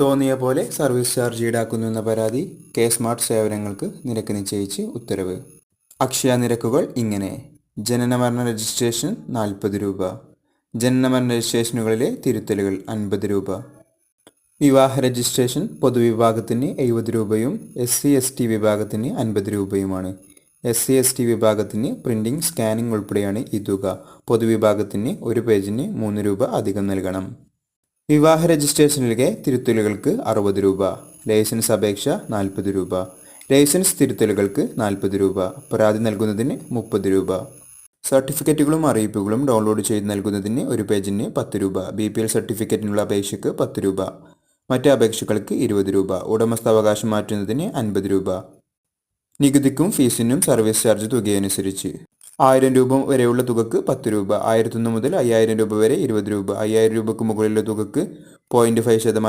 തോന്നിയ പോലെ service charge ഈടാക്കുന്നു എന്ന പരാതി കെ സ്മാർട്ട് സേവനങ്ങൾക്ക് നിരക്ക് നിശ്ചയിച്ച് ഉത്തരവ്. അക്ഷയ നിരക്കുകൾ ഇങ്ങനെ. ജനനമരണ രജിസ്ട്രേഷൻ നാൽപ്പത് രൂപ. ജനനമരണ രജിസ്ട്രേഷനുകളിലെ തിരുത്തലുകൾ അൻപത് രൂപ. വിവാഹ രജിസ്ട്രേഷൻ പൊതുവിഭാഗത്തിന് എഴുപത് രൂപയും എസ് സി എസ് ടി വിഭാഗത്തിന് അൻപത് രൂപയുമാണ്. എസ് സി എസ് ടി വിഭാഗത്തിന് പ്രിന്റിംഗ് സ്കാനിംഗ് ഉൾപ്പെടെയാണ് ഈ തുക. പൊതുവിഭാഗത്തിന് ഒരു പേജിന് മൂന്ന് രൂപ അധികം നൽകണം. വിവാഹ രജിസ്ട്രേഷനിലെ തിരുത്തലുകൾക്ക് അറുപത് രൂപ ലൈസൻസ് അപേക്ഷ നാൽപ്പത് രൂപ ലൈസൻസ് തിരുത്തലുകൾക്ക് നാൽപ്പത് രൂപ പരാതി നൽകുന്നതിന് മുപ്പത് രൂപ. സർട്ടിഫിക്കറ്റുകളും അറിയിപ്പുകളും ഡൗൺലോഡ് ചെയ്ത് നൽകുന്നതിന് ഒരു പേജിന് പത്ത് രൂപ ബി പി എൽ സർട്ടിഫിക്കറ്റിനുള്ള അപേക്ഷയ്ക്ക് പത്ത് രൂപ. മറ്റ് അപേക്ഷകൾക്ക് ഇരുപത് രൂപ ഉടമസ്ഥാവകാശം മാറ്റുന്നതിന് അൻപത് രൂപ. നികുതിക്കും ഫീസിനും സർവീസ് ചാർജ് തുകയനുസരിച്ച്. ആയിരം രൂപ വരെയുള്ള തുകക്ക് പത്ത് രൂപ. ആയിരത്തൊന്ന് മുതൽ അയ്യായിരം രൂപ വരെ ഇരുപത് രൂപ. അയ്യായിരം രൂപക്ക് മുകളിലുള്ള തുകക്ക് പോയിന്റ് ഫൈവ് ശതമാനം